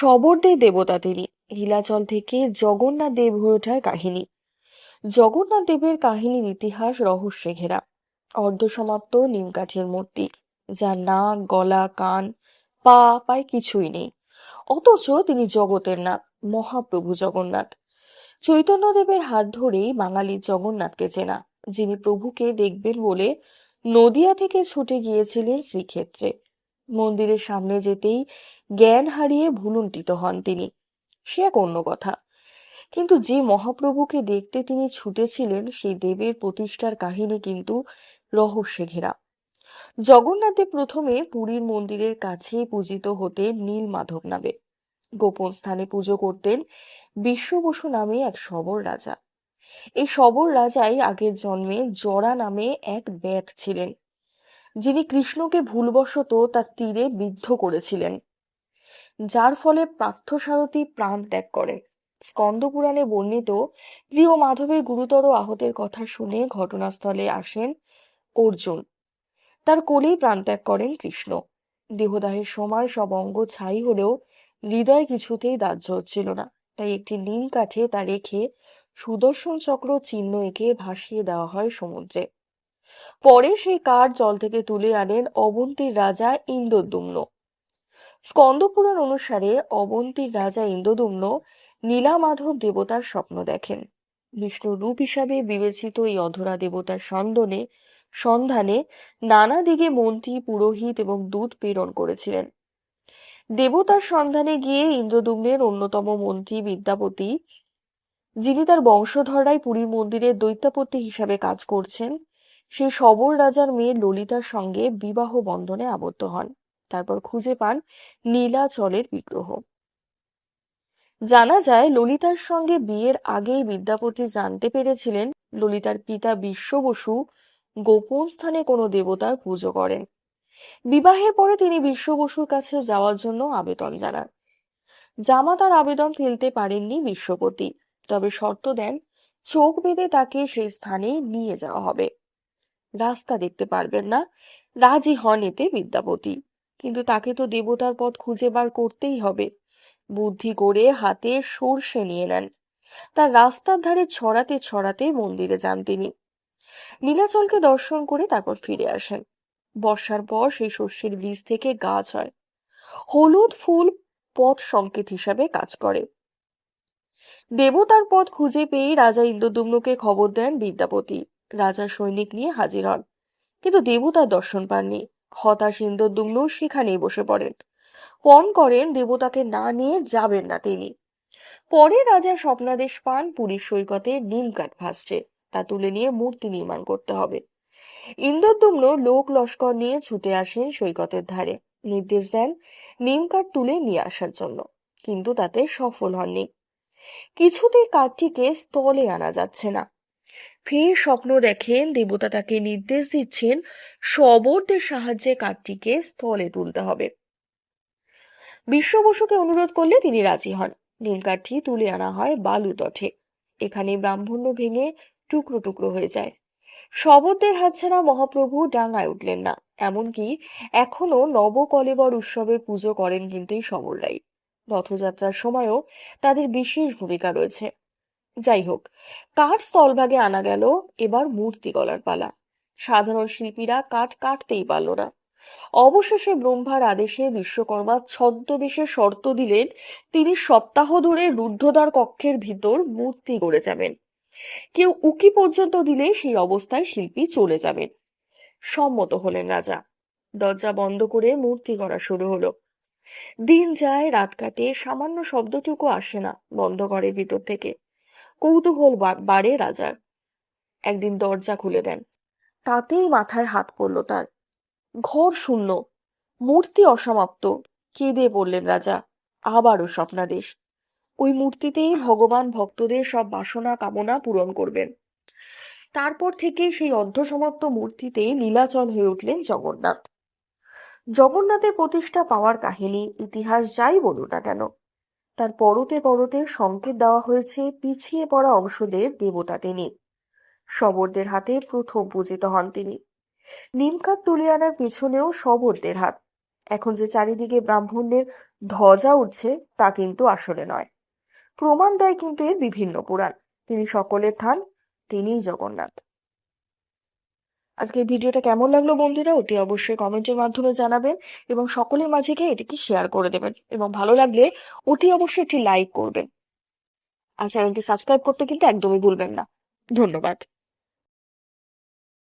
শবরদের দেবতা তিনি। নীলাচল থেকে জগন্নাথ দেব হয়ে ওঠার কাহিনী। জগন্নাথ দেবের কাহিনীর ইতিহাস রহস্যে ঘেরা। অর্ধসমাপ্ত নিমকাঠের মূর্তি, যার নাক, গলা, কান, পা, পায় কিছুই নেই। অথচ তিনি জগতের নাথ, মহাপ্রভু জগন্নাথ। চৈতন্যদেবের হাত ধরেই বাঙালি জগন্নাথকে চেনা, যিনি প্রভুকে দেখবেন বলে নদিয়া থেকে ছুটে গিয়েছিলেন শ্রীক্ষেত্রে। মন্দিরের সামনে যেতেই জ্ঞান হারিয়ে ভুলুণ্ঠিত হন তিনি। সে এক অন্য কথা। কিন্তু যে মহাপ্রভুকে দেখতে তিনি ছুটেছিলেন, সেই দেবের প্রতিষ্ঠার কাহিনী কিন্তু রহস্যে ঘেরা। জগন্নাথদেব প্রথমে পুরীর মন্দিরের কাছে পূজিত হতেন নীল মাধব নামে। গোপন স্থানে পুজো করতেন বিশ্ববসু নামে এক সবর রাজা। এই সবর রাজাই আগের জন্মে জরা নামে এক ব্যাত ছিলেন। যিনি কৃষ্ণকে ভুলবশত তার তীরে বিদ্ধ করেছিলেন, যার ফলে পার্থসারথী প্রাণ ত্যাগ করেন। স্কন্দপুরাণে বর্ণিত প্রিয় মাধবের গুরুতর আহতের কথা শুনে ঘটনাস্থলে আসেন অর্জুন। তার কোলেই প্রাণত্যাগ করেন কৃষ্ণ। দেহদাহের সময় সব অঙ্গ ছাই হলেও হৃদয় কিছুতেই দাহ্য হচ্ছিল না। তাই একটি নীল কাঠে তা রেখে সুদর্শন চক্র চিহ্ন এঁকে ভাসিয়ে দেওয়া হয় সমুদ্রে। পরে সেই কাঠ জল থেকে তুলে আনেন অবন্তীর রাজা ইন্দ্রদুম্ন। স্কন্দপুরাণ অনুসারে অবন্তীর রাজা ইন্দ্রদুম্ন নীলামাধব দেবতার স্বপ্ন দেখেন। বিষ্ণুর রূপ হিসাবে বিবেচিত এই অধরা দেবতার সন্ধানে সন্ধানে নানা দিকে মন্ত্রী, পুরোহিত এবং দূত প্রেরণ করেছিলেন। দেবতার সন্ধানে গিয়ে ইন্দ্রদুম্নের অন্যতম মন্ত্রী বিদ্যাপতি, যিনি তার বংশধররাই পুরীর মন্দিরের দৈত্যাপতি হিসাবে কাজ করছেন সেই সবর রাজার মেয়ে ললিতার সঙ্গে বিবাহ বন্ধনে আবদ্ধ হন। তারপর খুঁজে পান নীলাচলের বিগ্রহ। জানা যায়, ললিতার সঙ্গে বিয়ের আগেই বিদ্যাপতি জানতে পেরেছিলেন ললিতার পিতা বিশ্ব বসু গোপন স্থানে কোনো দেবতার পুজো করেন। বিবাহের পরে তিনি বিশ্ব বসুর কাছে যাওয়ার জন্য আবেদন জানান। জামা তার আবেদন ফেলতে পারেননি বিশ্বপতি, তবে শর্ত দেন, চোখ বেঁধে তাকে সেই স্থানে নিয়ে যাওয়া হবে। রাস্তা দেখতে পারবেন না। রাজি হন এতে বিদ্যাপতি। কিন্তু তাকে তো দেবতার পথ খুঁজে বার করতেই হবে। বুদ্ধি করে হাতে সর্ষে নিয়ে নেন। তার রাস্তার ধারে ছড়াতে ছড়াতে মন্দিরে যান তিনি। নীলাচলকে দর্শন করে তারপর ফিরে আসেন। বর্ষার পর সেই শস্যের বীজ থেকে গাছ হয়। হলুদ ফুল পথ সংকেত হিসাবে কাজ করে। দেবতার পথ খুঁজে পেয়ে রাজা ইন্দ্রদুম্নকে খবর দেন বিদ্যাপতি। রাজার সৈনিক নিয়ে হাজির হন। কিন্তু দেবতার দর্শন পাননি। হতাশ ইন্দ্রদুম্ন সেখানেই বসে পড়েন। পণ করেন দেবতাকে না নিয়ে যাবেন না তিনি। পরে রাজা স্বপ্নাদেশ পান, পুরীর সৈকতে নীলকাঠ ভাসছে। তা তুলে নিয়ে মূর্তি নির্মাণ করতে হবে। ইন্দ্রদুম্ন লোক লস্কর নিয়ে ছুটে আসেন সৈকতের ধারে। নির্দেশ দেন নিমকাঠ তুলে নিয়ে আসার জন্য। কিন্তু তাতে সফল হননি। কিছুতেই কাঠটিকে স্থলে আনা যাচ্ছে না। ফের স্বপ্ন দেখেন দেবতা তাকে নির্দেশ দিচ্ছেন শবরদের সাহায্যে কাঠটিকে স্থলে তুলতে হবে। বিশ্ব বসুকে অনুরোধ করলে তিনি রাজি হন। নীলকাঠটি তুলে আনা হয় বালু তঠে এখানে ব্রাহ্মণ্য ভেঙে টুকরো টুকরো হয়ে যায়। শবরদের হাতছাড়া মহাপ্রভু ডাঙায় উঠলেন না। এমনকি এখনও নবকলেবর উৎসবে পুজো করেন কিন্তু এই শবররাই রথযাত্রার সময়ও তাদের বিশেষ ভূমিকা রয়েছে। যাই হোক, কাঠ স্থলভাগে আনা গেল, এবার মূর্তি গলার পালা। সাধারণ শিল্পীরা কাঠ কাটতেই পারল না। অবশেষে ব্রহ্মার আদেশে বিশ্বকর্মা ছদ্মবেশে শর্ত দিলেন, তিনি সপ্তাহ ধরে রুদ্ধদ্বার কক্ষের ভিতর মূর্তি গড়ে যাবেন। কেউ উকি পর্যন্ত দিলে সেই অবস্থায় শিল্পী চলে যাবেন। সম্মত হলেন রাজা। দরজা বন্ধ করে মূর্তি গড়া শুরু হলো। দিন যায়, রাত কাটে, সামান্য শব্দটুকু আসে না বন্ধ ঘরের ভিতর থেকে। কৌতূহল বাড়ে রাজার। একদিন দরজা খুলে দেন। তাতেই মাথায় হাত পড়ল তার। ঘর শূন্য মূর্তি অসমাপ্ত। কেঁদে পড়লেন রাজা। আবারও স্বপ্নাদেশ। ওই মূর্তিতেই ভগবান ভক্তদের সব বাসনা কামনা পূরণ করবেন। তারপর থেকে সেই অর্ধসমাপ্ত মূর্তিতে নীলাচল হয়ে উঠলেন জগন্নাথ। জগন্নাথের প্রতিষ্ঠা পাওয়ার কাহিনী, ইতিহাস যাই বলুন না কেন তার পরতে পরতে সংকেত দেওয়া হয়েছে পিছিয়ে পড়া অংশদের দেবতা তিনি। শবরদের হাতে প্রথম পূজিত হন তিনি। নিমকাত তুলে আনার পিছনেও শবরদের হাত। এখন যে চারিদিকে ব্রাহ্মণ্যের ধ্বজা উঠছে তা কিন্তু আসলে নয়। প্রমাণ দেয় কিন্তু এর বিভিন্ন পুরাণ। তিনি সকলের থান, তিনিই জগন্নাথ। আজকের ভিডিওটা কেমন লাগল বন্ধুরা, অতি অবশ্যই কমেন্টের মাধ্যমে জানাবেন এবং সকলের মাঝে গিয়ে এটিকে শেয়ার করে দেবেন এবং ভালো লাগলে অতি অবশ্যই একটি লাইক করবেন। আর চ্যানেলটি সাবস্ক্রাইব করতে কিন্তু একদমই ভুলবেন না। ধন্যবাদ।